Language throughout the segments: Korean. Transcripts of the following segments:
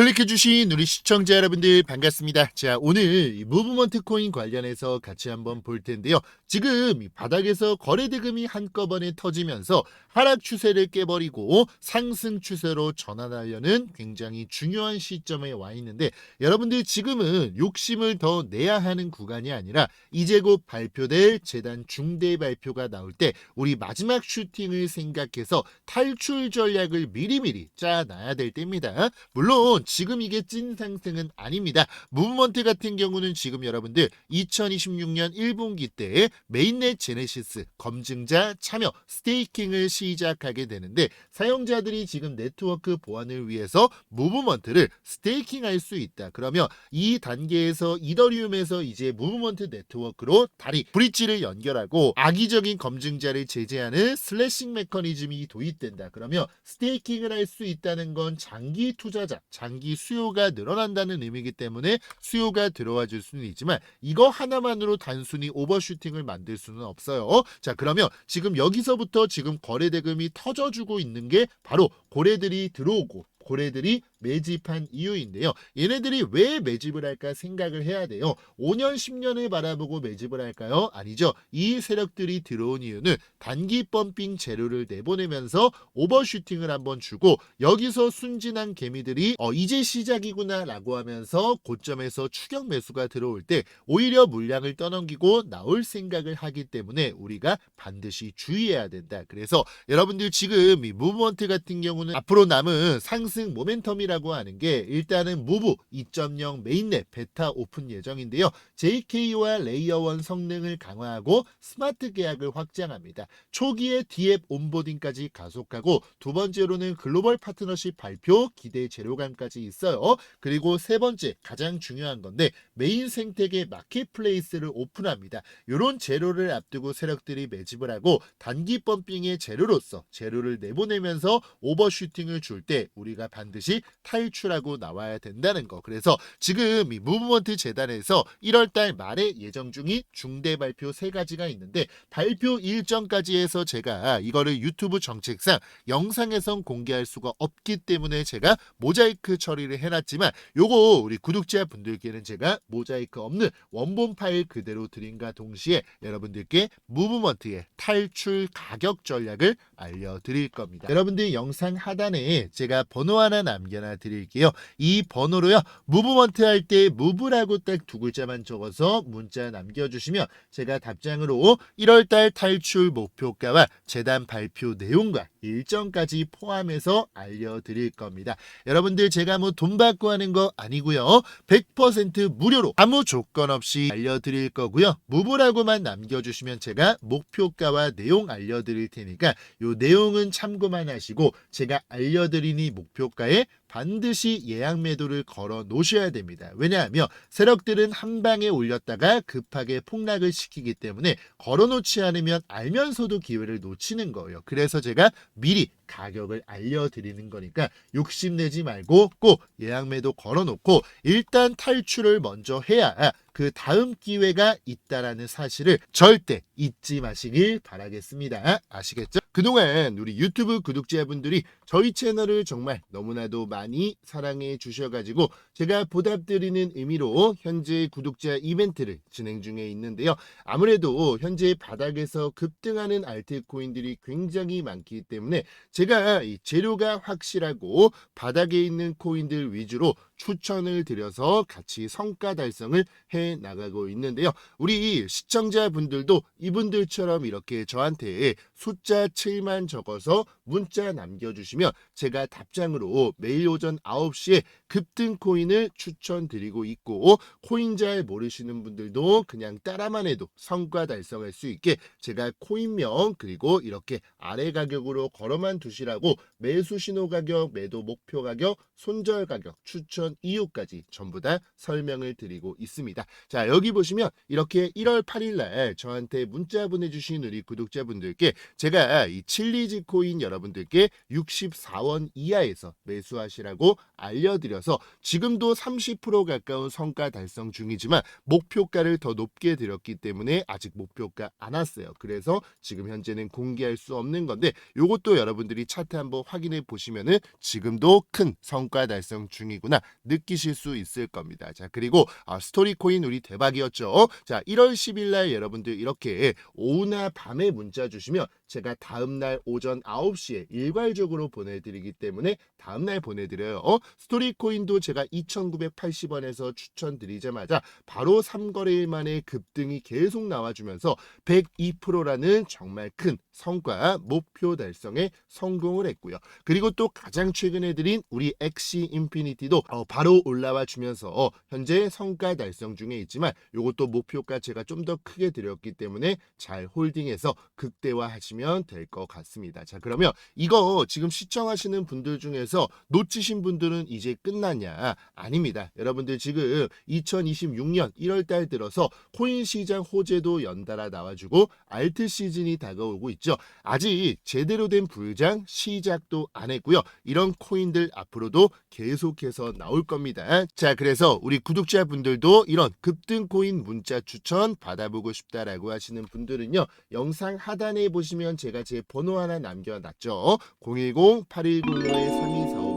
클릭해주신 우리 시청자 여러분들 반갑습니다. 자, 오늘 이 무브먼트 코인 관련해서 같이 한번 볼 텐데요. 지금 이 바닥에서 거래 대금이 한꺼번에 터지면서 하락 추세를 깨버리고 상승 추세로 전환하려는 굉장히 중요한 시점에 와 있는데 여러분들 지금은 욕심을 더 내야 하는 구간이 아니라 이제 곧 발표될 재단 중대 발표가 나올 때 우리 마지막 슈팅을 생각해서 탈출 전략을 미리미리 짜놔야 될 때입니다. 물론 지금 이게 찐 상승은 아닙니다. 무브먼트 같은 경우는 지금 여러분들 2026년 1분기 때 메인넷 제네시스 검증자 참여 스테이킹을 시작하게 되는데 사용자들이 지금 네트워크 보안을 위해서 무브먼트를 스테이킹할 수 있다. 그러면 이 단계에서 이더리움에서 이제 무브먼트 네트워크로 다리 브릿지를 연결하고 악의적인 검증자를 제재하는 슬래싱 메커니즘이 도입된다. 그러면 스테이킹을 할 수 있다는 건 장기 투자자, 장기 수요가 늘어난다는 의미이기 때문에 수요가 들어와 줄 수는 있지만 이거 하나만으로 단순히 오버슈팅을 만들 수는 없어요. 자, 그러면 지금 여기서부터 지금 거래 대금이 터져주고 있는 게 바로 고래들이 들어오고 고래들이 매집한 이유인데요. 얘네들이 왜 매집을 할까 생각을 해야 돼요. 5년, 10년을 바라보고 매집을 할까요? 아니죠. 이 세력들이 들어온 이유는 단기 펌핑 재료를 내보내면서 오버슈팅을 한번 주고 여기서 순진한 개미들이 어, 이제 시작이구나 라고 하면서 고점에서 추격 매수가 들어올 때 오히려 물량을 떠넘기고 나올 생각을 하기 때문에 우리가 반드시 주의해야 된다. 그래서 여러분들 지금 이 무브먼트 같은 경우는 앞으로 남은 상승 모멘텀이 라고 하는 게 일단은 무브 2.0 메인넷 베타 오픈 예정인데요. JK와 레이어 1 성능을 강화하고 스마트 계약을 확장합니다. 초기에 D앱 온보딩까지 가속하고 두 번째로는 글로벌 파트너십 발표 기대 재료감까지 있어요. 그리고 세 번째 가장 중요한 건데 메인 생태계 마켓플레이스를 오픈합니다. 이런 재료를 앞두고 세력들이 매집을 하고 단기 펌핑의 재료로서 재료를 내보내면서 오버슈팅을 줄 때 우리가 반드시 탈출하고 나와야 된다는 거. 그래서 지금 이 무브먼트 재단에서 1월달 말에 예정 중인 중대 발표 세 가지가 있는데 발표 일정까지 해서 제가 이거를 유튜브 정책상 영상에선 공개할 수가 없기 때문에 제가 모자이크 처리를 해놨지만 요거 우리 구독자 분들께는 제가 모자이크 없는 원본 파일 그대로 드림과 동시에 여러분들께 무브먼트의 탈출 가격 전략을 알려드릴 겁니다. 여러분들 영상 하단에 제가 번호 하나 남겨 놔 드릴게요. 이 번호로요. 무브먼트 할 때 무브라고 딱 두 글자만 적어서 문자 남겨주시면 제가 답장으로 1월달 탈출 목표가와 재단 발표 내용과 일정까지 포함해서 알려드릴 겁니다. 여러분들 제가 뭐 돈 받고 하는 거 아니고요. 100% 무료로 아무 조건 없이 알려드릴 거고요. 무브라고만 남겨주시면 제가 목표가와 내용 알려드릴 테니까 요 내용은 참고만 하시고 제가 알려드린 이 목표가에 반드시 예약 매도를 걸어 놓으셔야 됩니다. 왜냐하면 세력들은 한 방에 올렸다가 급하게 폭락을 시키기 때문에 걸어 놓지 않으면 알면서도 기회를 놓치는 거예요. 그래서 제가 미리 가격을 알려드리는 거니까 욕심내지 말고 꼭 예약 매도 걸어 놓고 일단 탈출을 먼저 해야 그 다음 기회가 있다라는 사실을 절대 잊지 마시길 바라겠습니다. 아시겠죠? 그동안 우리 유튜브 구독자분들이 저희 채널을 정말 너무나도 많이 사랑해 주셔가지고 제가 보답드리는 의미로 현재 구독자 이벤트를 진행 중에 있는데요. 아무래도 현재 바닥에서 급등하는 알트코인들이 굉장히 많기 때문에 제가 이 재료가 확실하고 바닥에 있는 코인들 위주로 추천을 드려서 같이 성과 달성을 해 나가고 있는데요. 우리 시청자분들도 이분들처럼 이렇게 저한테 숫자 7만 적어서 문자 남겨주시면 제가 답장으로 매일 오전 9시에 급등 코인을 추천드리고 있고 코인 잘 모르시는 분들도 그냥 따라만 해도 성과 달성할 수 있게 제가 코인명 그리고 이렇게 아래 가격으로 걸어만 두시라고 매수 신호 가격, 매도 목표 가격, 손절 가격, 추천 이유까지 전부 다 설명을 드리고 있습니다. 자, 여기 보시면 이렇게 1월 8일 날 저한테 문자 보내주신 우리 구독자분들께 제가 이 칠리지 코인 여러분들께 64원 이하에서 매수하시라고 알려드려서 지금도 30% 가까운 성과 달성 중이지만 목표가를 더 높게 드렸기 때문에 아직 목표가 안 왔어요. 그래서 지금 현재는 공개할 수 없는 건데 요것도 여러분들이 차트 한번 확인해 보시면은 지금도 큰 성과 달성 중이구나 느끼실 수 있을 겁니다. 자 그리고 아, 스토리 코인 우리 대박이었죠. 자 1월 10일 날 여러분들 이렇게 오후나 밤에 문자 주시면 제가 다음 날 오전 9시에 일괄적으로 보내드리기 때문에 다음 날 보내드려요. 어? 스토리 코인도 제가 2,980원에서 추천드리자마자 바로 3거래일 만에 급등이 계속 나와주면서 102%라는 정말 큰 성과 목표 달성에 성공을 했고요. 그리고 또 가장 최근에 드린 우리 엑시 인피니티도 어, 바로 올라와 주면서 어, 현재 성과 달성 중에 있지만 이것도 목표가 제가 좀 더 크게 드렸기 때문에 잘 홀딩해서 극대화하시면 될 것 같습니다. 자 그러면 이거 지금 시청하시는 분들 중에서 놓치신 분들은 이제 끝났냐? 아닙니다. 여러분들 지금 2026년 1월 달 들어서 코인 시장 호재도 연달아 나와주고 알트 시즌이 다가오고 있 죠. 아직 제대로 된 불장 시작도 안 했고요. 이런 코인들 앞으로도 계속해서 나올 겁니다. 자, 그래서 우리 구독자분들도 이런 급등 코인 문자 추천 받아보고 싶다라고 하시는 분들은요. 영상 하단에 보시면 제가 제 번호 하나 남겨놨죠. 010-8105-3245번으로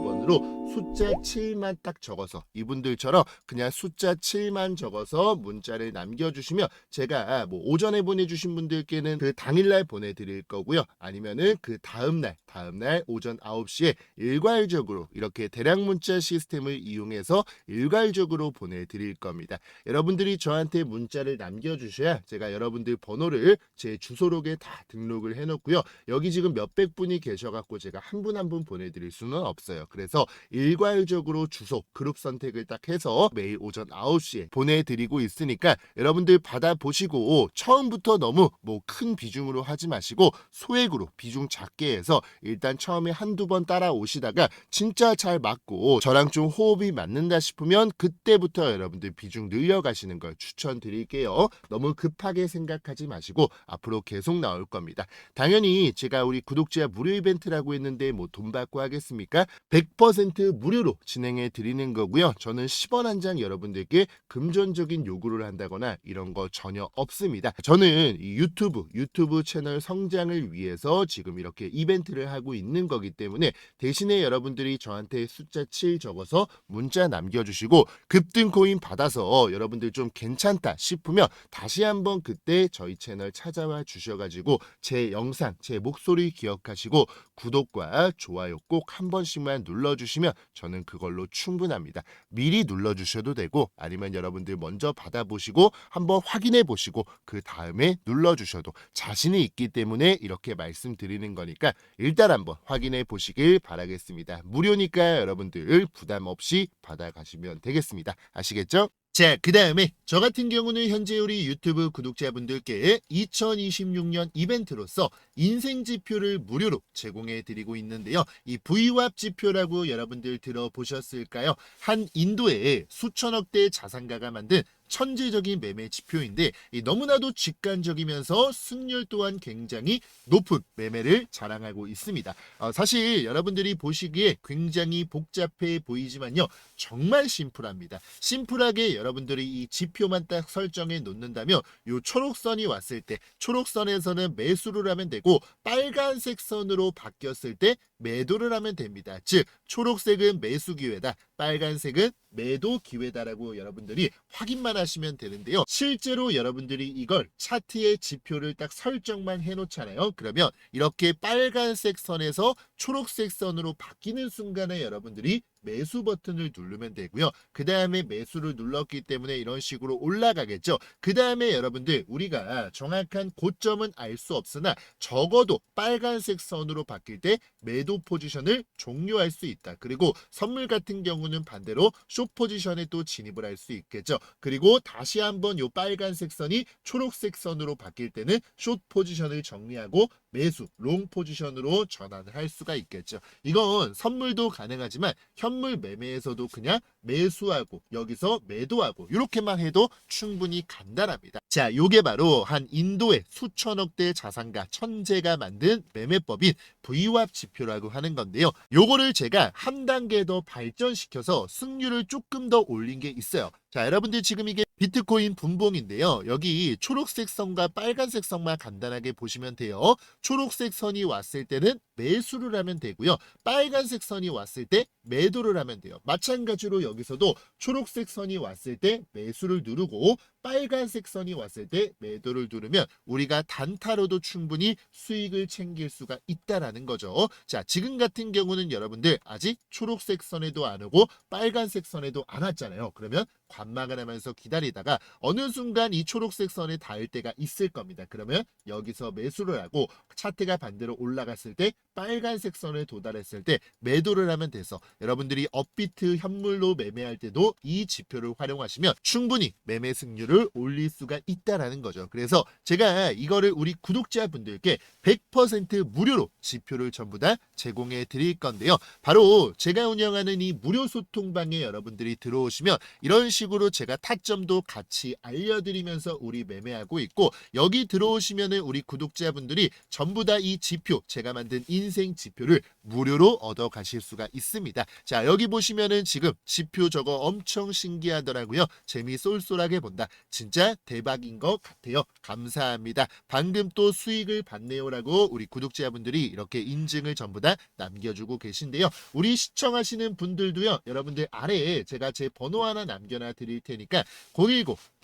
숫자 7만 딱 적어서 이분들처럼 그냥 숫자 7만 적어서 문자를 남겨주시면 제가 뭐 오전에 보내주신 분들께는 그 당일날 보내드릴 거고요. 아니면은 그 다음날, 다음날 오전 9시에 일괄적으로 이렇게 대량 문자 시스템을 이용해서 일괄적으로 보내드릴 겁니다. 여러분들이 저한테 문자를 남겨주셔야 제가 여러분들 번호를 제 주소록에 다 등록을 해놓고요. 여기 지금 몇백 분이 계셔갖고 제가 한 분 한 분 보내드릴 수는 없어요. 그래서 일 괄적으로 주소, 그룹 선택을 딱 해서 매일 오전 9시에 보내드리고 있으니까 여러분들 받아보시고 처음부터 너무 뭐 큰 비중으로 하지 마시고 소액으로 비중 작게 해서 일단 처음에 한두 번 따라오시다가 진짜 잘 맞고 저랑 좀 호흡이 맞는다 싶으면 그때부터 여러분들 비중 늘려가시는 걸 추천드릴게요. 너무 급하게 생각하지 마시고 앞으로 계속 나올 겁니다. 당연히 제가 우리 구독자 무료 이벤트라고 했는데 뭐 돈 받고 하겠습니까? 100% 무료로 진행해 드리는 거고요. 저는 10원 한 장 여러분들께 금전적인 요구를 한다거나 이런 거 전혀 없습니다. 저는 이 유튜브 유튜브 채널 성장을 위해서 지금 이렇게 이벤트를 하고 있는 거기 때문에 대신에 여러분들이 저한테 숫자 7 적어서 문자 남겨주시고 급등 코인 받아서 여러분들 좀 괜찮다 싶으면 다시 한번 그때 저희 채널 찾아와 주셔가지고 제 영상 제 목소리 기억하시고 구독과 좋아요 꼭 한 번씩만 눌러주시면 저는 그걸로 충분합니다. 미리 눌러주셔도 되고 아니면 여러분들 먼저 받아보시고 한번 확인해 보시고 그 다음에 눌러주셔도 자신이 있기 때문에 이렇게 말씀드리는 거니까 일단 한번 확인해 보시길 바라겠습니다. 무료니까 여러분들 부담 없이 받아가시면 되겠습니다. 아시겠죠? 자, 그 다음에 저 같은 경우는 현재 우리 유튜브 구독자분들께 2026년 이벤트로서 인생 지표를 무료로 제공해 드리고 있는데요. 이 VWAP 지표라고 여러분들 들어보셨을까요? 한 인도의 수천억대 자산가가 만든 천재적인 매매 지표인데 이 너무나도 직관적이면서 승률 또한 굉장히 높은 매매를 자랑하고 있습니다. 어, 사실 여러분들이 보시기에 굉장히 복잡해 보이지만요. 정말 심플합니다. 심플하게 여러분들이 이 지표만 딱 설정해 놓는다면 요 초록선이 왔을 때 초록선에서는 매수를 하면 되고 빨간색 선으로 바뀌었을 때 매도를 하면 됩니다. 즉 초록색은 매수 기회다. 빨간색은 매도 기회다라고 여러분들이 확인만 하시면 되는데요. 실제로 여러분들이 이걸 차트의 지표를 딱 설정만 해놓잖아요. 그러면 이렇게 빨간색 선에서 초록색 선으로 바뀌는 순간에 여러분들이 매수 버튼을 누르면 되고요. 그 다음에 매수를 눌렀기 때문에 이런 식으로 올라가겠죠. 그 다음에 여러분들 우리가 정확한 고점은 알 수 없으나 적어도 빨간색 선으로 바뀔 때 매도 포지션을 종료할 수 있다. 그리고 선물 같은 경우는 반대로 숏 포지션에 또 진입을 할 수 있겠죠. 그리고 다시 한번 요 빨간색 선이 초록색 선으로 바뀔 때는 숏 포지션을 정리하고 매수 롱 포지션으로 전환을 할 수가 있겠죠. 이건 선물도 가능하지만 현 선물 매매에서도 그냥 매수하고 여기서 매도하고 이렇게만 해도 충분히 간단합니다. 자, 요게 바로 한 인도의 수천억 대 자산가 천재가 만든 매매법인 VWAP 지표라고 하는 건데요. 요거를 제가 한 단계 더 발전시켜서 승률을 조금 더 올린 게 있어요. 자, 여러분들 지금 이게 비트코인 분봉인데요. 여기 초록색 선과 빨간색 선만 간단하게 보시면 돼요. 초록색 선이 왔을 때는 매수를 하면 되고요. 빨간색 선이 왔을 때 매도를 하면 돼요. 마찬가지로 여기서도 초록색 선이 왔을 때 매수를 누르고 빨간색 선이 왔을 때 매도를 누르면 우리가 단타로도 충분히 수익을 챙길 수가 있다라는 거죠. 자, 지금 같은 경우는 여러분들 아직 초록색 선에도 안 오고 빨간색 선에도 안 왔잖아요. 그러면 관망을 하면서 기다리다가 어느 순간 이 초록색 선에 닿을 때가 있을 겁니다. 그러면 여기서 매수를 하고 차트가 반대로 올라갔을 때 빨간색 선에 도달했을 때 매도를 하면 돼서 여러분들이 업비트 현물로 매매할 때도 이 지표를 활용하시면 충분히 매매 승률을 올릴 수가 있다라는 거죠. 그래서 제가 이거를 우리 구독자분들께 100% 무료로 지표를 전부 다 제공해 드릴 건데요. 바로 제가 운영하는 이 무료 소통방에 여러분들이 들어오시면 이런 식으로 제가 타점도 같이 알려드리면서 우리 매매하고 있고 여기 들어오시면은 우리 구독자분들이 전부 다 이 지표 제가 만든 인생 지표를 무료로 얻어 가실 수가 있습니다. 자 여기 보시면은 지금 지표 저거 엄청 신기하더라고요. 재미 쏠쏠하게 본다. 진짜 대박인 것 같아요. 감사합니다. 방금 또 수익을 받네요라고 우리 구독자분들이 이렇게 인증을 전부 다 남겨주고 계신데요. 우리 시청하시는 분들도요. 여러분들 아래에 제가 제 번호 하나 남겨놔 드릴 테니까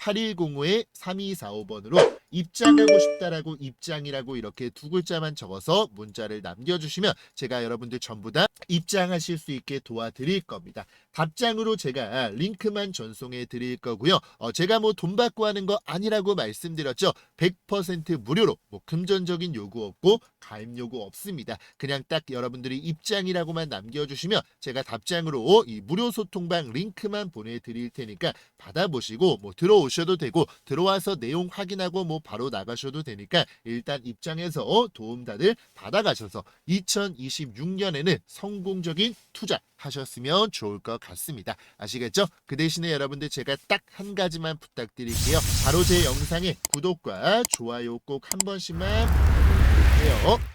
010-8205-3245번으로 입장하고 싶다라고 입장이라고 이렇게 두 글자만 적어서 문자를 남겨주시면 제가 여러분들 전부 다 입장하실 수 있게 도와드릴 겁니다. 답장으로 제가 링크만 전송해 드릴 거고요. 어, 제가 뭐 돈 받고 하는 거 아니라고 말씀드렸죠. 100% 무료로 뭐 금전적인 요구 없고 가입 요구 없습니다. 그냥 딱 여러분들이 입장이라고만 남겨주시면 제가 답장으로 이 무료 소통방 링크만 보내드릴 테니까 받아보시고 뭐 들어오 셔도 되고 들어와서 내용 확인하고 뭐 바로 나가셔도 되니까 일단 입장해서 도움 다들 받아가셔서 2026년에는 성공적인 투자 하셨으면 좋을 것 같습니다. 아시겠죠? 그 대신에 여러분들 제가 딱 한 가지만 부탁드릴게요. 바로 제 영상에 구독과 좋아요 꼭 한 번씩만 부탁드릴게요.